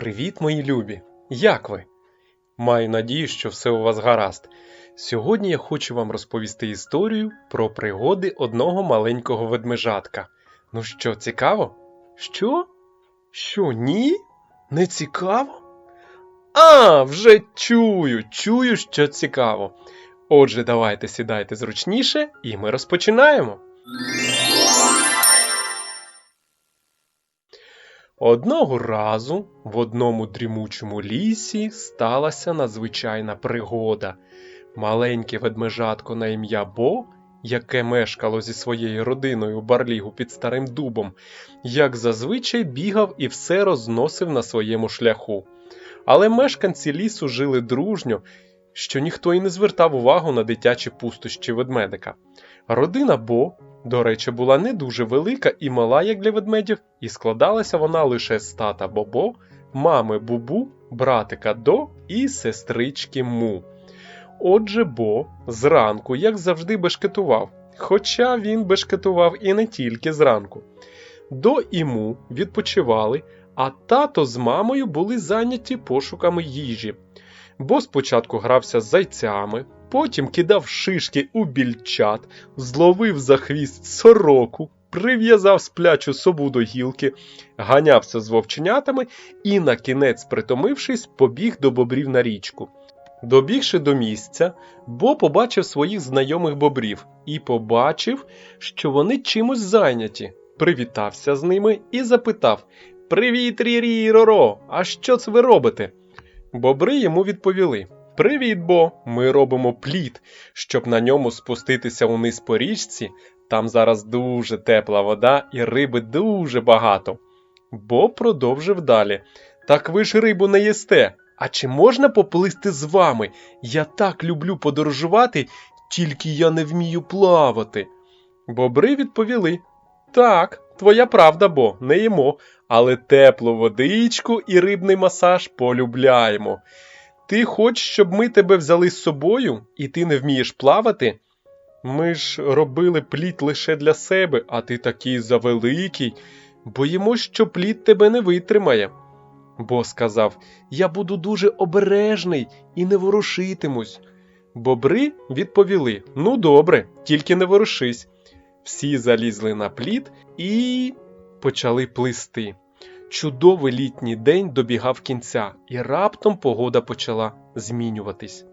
Привіт, мої любі! Як ви? Маю надію, що все у вас гаразд. Сьогодні я хочу вам розповісти історію про пригоди одного маленького ведмежатка. Ну що, цікаво? Що? Що, ні? Не цікаво? А, вже чую, чую, що цікаво. Отже, давайте сідайте зручніше, і ми розпочинаємо. Одного разу в одному дрімучому лісі сталася надзвичайна пригода. Маленьке ведмежатко на ім'я Бо, яке мешкало зі своєю родиною у барлігу під старим дубом, як зазвичай бігав і все розносив на своєму шляху. Але мешканці лісу жили дружньо, що ніхто й не звертав увагу на дитячі пустощі ведмедика. Родина Бо до речі, була не дуже велика і мала, як для ведмедів, і складалася вона лише з тата Бобо, мами Бубу, братика До і сестрички Му. Отже, Бо зранку, як завжди, бешкетував, хоча він бешкетував і не тільки зранку. До і Му відпочивали, а тато з мамою були зайняті пошуками їжі. Бо спочатку грався з зайцями, потім кидав шишки у більчат, зловив за хвіст сороку, прив'язав сплячу собу до гілки, ганявся з вовченятами і, на кінець, притомившись, побіг до бобрів на річку. Добігши до місця, Бо побачив своїх знайомих бобрів і побачив, що вони чимось зайняті. Привітався з ними і запитав: Привіт, Рірі, Роро! А що це ви робите? Бобри йому відповіли: Привіт, Бо! Ми робимо плід, щоб на ньому спуститися униз по річці. Там зараз дуже тепла вода і риби дуже багато. Бо продовжив далі. Так ви ж рибу не їсте. А чи можна поплисти з вами? Я так люблю подорожувати, тільки я не вмію плавати. Бобри відповіли: Так, твоя правда, бо не їмо, але теплу водичку і рибний масаж полюбляємо. Ти хочеш, щоб ми тебе взяли з собою, і ти не вмієш плавати? Ми ж робили плід лише для себе, а ти такий завеликий. Боїмось, що плід тебе не витримає. Бо сказав: Я буду дуже обережний і не ворушитимусь. Бобри відповіли: Ну, добре, тільки не ворушись. Всі залізли на плід і почали плисти. Чудовий літній день добігав кінця, і раптом погода почала змінюватись.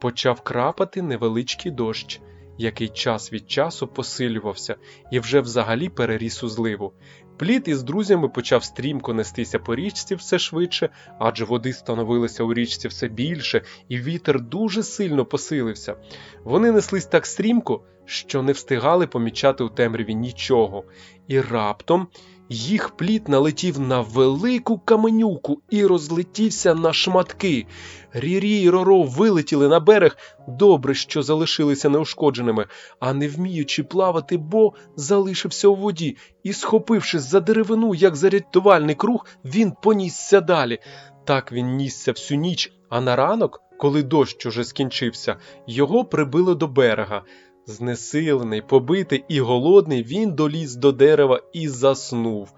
Почав крапати невеличкий дощ, який час від часу посилювався і вже взагалі переріс у зливу. Плід із друзями почав стрімко нестися по річці все швидше, адже води становилося у річці все більше, і вітер дуже сильно посилився. Вони неслись так стрімко, що не встигали помічати у темряві нічого, і раптом їх плід налетів на велику каменюку і розлетівся на шматки. Рірі й Роро вилетіли на берег, добре, що залишилися неушкодженими, а не вміючи плавати, бо залишився у воді, і, схопившись за деревину, як за рятувальний круг, він понісся далі. Так він нісся всю ніч, а на ранок, коли дощ уже скінчився, його прибило до берега. Знесилений, побитий і голодний, він доліз до дерева і заснув.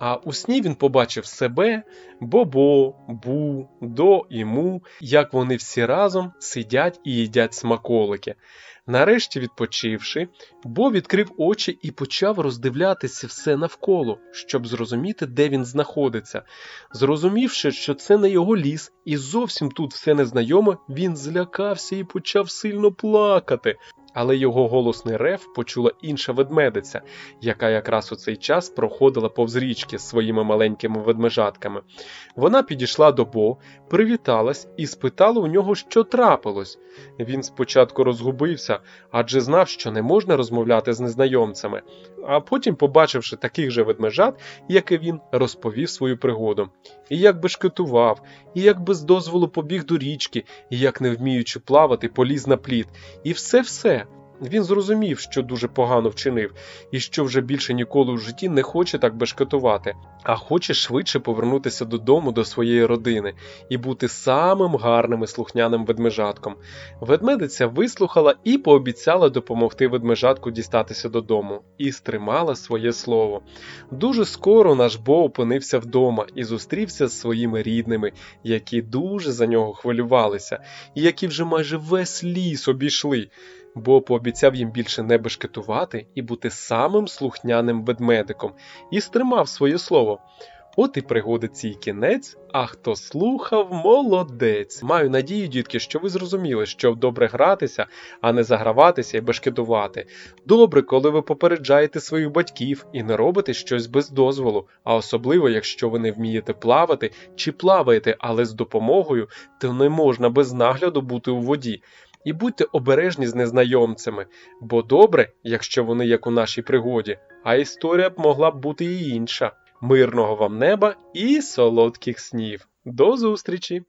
А у сні він побачив себе, Бобо, Бу, До і Му, як вони всі разом сидять і їдять смаколики. Нарешті, відпочивши, Бо відкрив очі і почав роздивлятися все навколо, щоб зрозуміти, де він знаходиться. Зрозумівши, що це не його ліс, і зовсім тут все незнайоме, він злякався і почав сильно плакати. Але його голосний рев почула інша ведмедиця, яка якраз у цей час проходила повз річки з своїми маленькими ведмежатками. Вона підійшла до Бо, привіталась і спитала у нього, що трапилось. Він спочатку розгубився, адже знав, що не можна розмовляти з незнайомцями, а потім, побачивши таких же ведмежат, як і він, розповів свою пригоду. І як бешкетував, і як без дозволу побіг до річки, і як, не вміючи плавати, поліз на плід. І все-все. Він зрозумів, що дуже погано вчинив, і що вже більше ніколи у житті не хоче так бешкетувати, а хоче швидше повернутися додому до своєї родини і бути самим гарним і слухняним ведмежатком. Ведмедиця вислухала і пообіцяла допомогти ведмежатку дістатися додому, і стримала своє слово. Дуже скоро наш Бо опинився вдома і зустрівся з своїми рідними, які дуже за нього хвилювалися, і які вже майже весь ліс обійшли. Бо пообіцяв їм більше не бешкетувати і бути самим слухняним ведмедиком, і стримав своє слово. От і пригоди цій кінець, а хто слухав, молодець. Маю надію, дітки, що ви зрозуміли, що добре гратися, а не заграватися і бешкетувати. Добре, коли ви попереджаєте своїх батьків і не робите щось без дозволу, а особливо, якщо ви не вмієте плавати чи плаваєте, але з допомогою, то не можна без нагляду бути у воді. І будьте обережні з незнайомцями, бо добре, якщо вони як у нашій пригоді, а історія б могла б бути і інша. Мирного вам неба і солодких снів. До зустрічі!